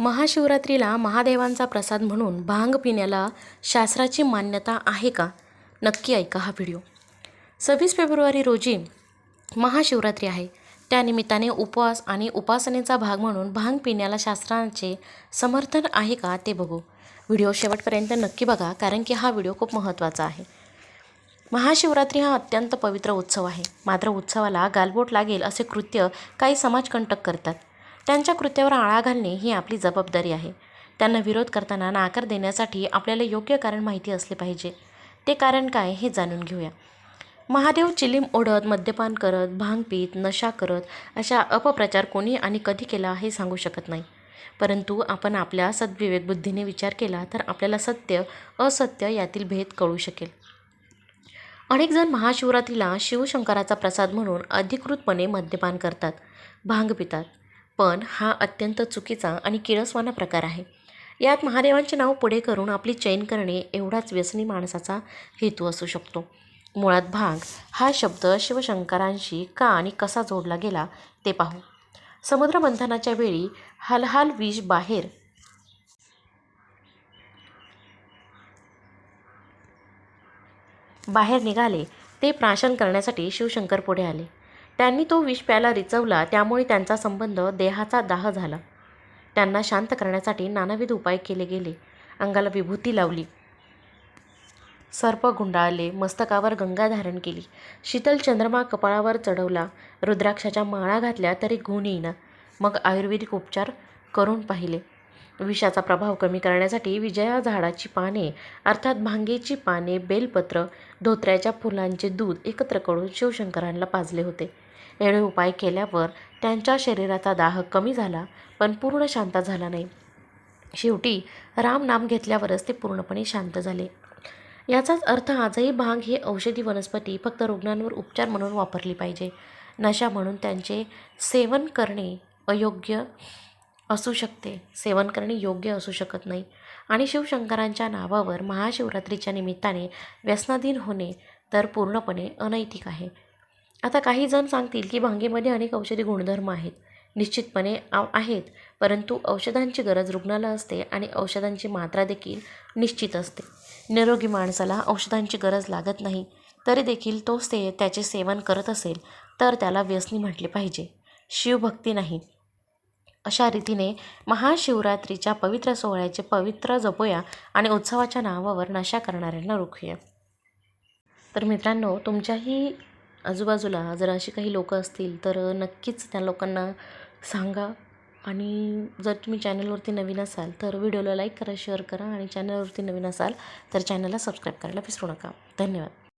महाशिवरात्रीला महादेवांचा प्रसाद म्हणून भांग पिण्याला शास्त्राची मान्यता आहे का? नक्की ऐका हा व्हिडिओ. सव्वीस फेब्रुवारी रोजी महाशिवरात्री आहे. त्यानिमित्ताने उपवास आणि उपासनेचा भाग म्हणून भांग पिण्याला शास्त्रांचे समर्थन आहे का ते बघू. व्हिडिओ शेवटपर्यंत नक्की बघा कारण की हा व्हिडिओ खूप महत्त्वाचा आहे. महाशिवरात्री हा अत्यंत पवित्र उत्सव आहे. मात्र उत्सवाला गालबोट लागेल असे कृत्य काही समाजकंटक करतात. त्यांच्या कृत्यावर आळा घालणे ही आपली जबाबदारी आहे. त्यांना विरोध करताना नाकार देण्यासाठी आपल्याला योग्य कारण माहिती असले पाहिजे. ते कारण काय हे जाणून घेऊया. महादेव चिलीम ओढत मद्यपान करत भांग पीत नशा करत अशा अपप्रचार कोणी आणि कधी केला हे सांगू शकत नाही. परंतु आपण आपल्या सद्विवेक बुद्धीने विचार केला तर आपल्याला सत्य असत्य यातील भेद कळू शकेल. अनेक जण महाशिवरात्रीला शिवशंकराचा प्रसाद म्हणून अधिकृतपणे मद्यपान करतात भांग पितात. पण हा अत्यंत चुकीचा आणि किळसवाना प्रकार आहे. यात महादेवांचे नाव पुढे करून आपली चैन करणे एवढाच व्यसनी माणसाचा हेतू असू शकतो. मुळात भाग हा शब्द शिवशंकरांशी का आणि कसा जोडला गेला ते पाहू. समुद्रमंथनाच्या वेळी हलहाल विष बाहेर बाहेर निघाले ते प्राशन करण्यासाठी शिवशंकर पुढे आले. त्यांनी तो विष प्यायला रिचवला त्यामुळे त्यांचा संबंध देहाचा दाह झाला. त्यांना शांत करण्यासाठी नानाविध उपाय केले गेले. अंगाला विभूती लावली. सर्प गुंडाळले मस्तकावर गंगा धारण केली. शीतल चंद्रमा कपाळावर चढवला. रुद्राक्षाच्या माळा घातल्या तरी गुण येईना. मग आयुर्वेदिक उपचार करून पाहिले. विषाचा प्रभाव कमी करण्यासाठी विजया झाडाची पाने अर्थात भांगेची पाने बेलपत्र धोत्र्याच्या फुलांचे दूध एकत्र करून शिवशंकरांना पाजले होते. वेळे उपाय केल्यावर त्यांच्या शरीराचा दाह कमी झाला पण पूर्ण शांत झाला नाही. शेवटी राम नाम घेतल्यावरच ते पूर्णपणे शांत झाले. याचाच अर्थ आजही भांग ही औषधी वनस्पती फक्त रुग्णांवर उपचार म्हणून वापरली पाहिजे. नशा म्हणून त्यांचे सेवन करणे अयोग्य असू शकते. सेवन करणे योग्य असू शकत नाही. आणि शिवशंकरांच्या नावावर महाशिवरात्रीच्या निमित्ताने व्यसनाधीन होणे तर पूर्णपणे अनैतिक आहे. आता काही जण सांगतील की भांगेमध्ये अनेक औषधी गुणधर्म आहेत. निश्चितपणे आहेत परंतु औषधांची गरज रुग्णाला असते आणि औषधांची मात्रा देखील निश्चित असते. निरोगी माणसाला औषधांची गरज लागत नाही तरी देखील तो से त्याचे सेवन करत असेल तर त्याला व्यसनी म्हटले पाहिजे. शिवभक्ती नाही. अशा रीतीने महाशिवरात्रीच्या पवित्र सोहळ्याचे पवित्र जपूया आणि उत्सवाच्या नावावर नशा करणाऱ्यांना रोखूया. तर मित्रांनो तुमच्याही आजूबाजूला जर अशी काही लोकं असतील तर नक्कीच त्या लोकांना सांगा. आणि जर तुम्ही चॅनलवरती नवीन असाल तर व्हिडिओला लाईक करा शेअर करा. आणि चॅनलवरती नवीन असाल तर चॅनलला सबस्क्राईब करायला विसरू नका. धन्यवाद.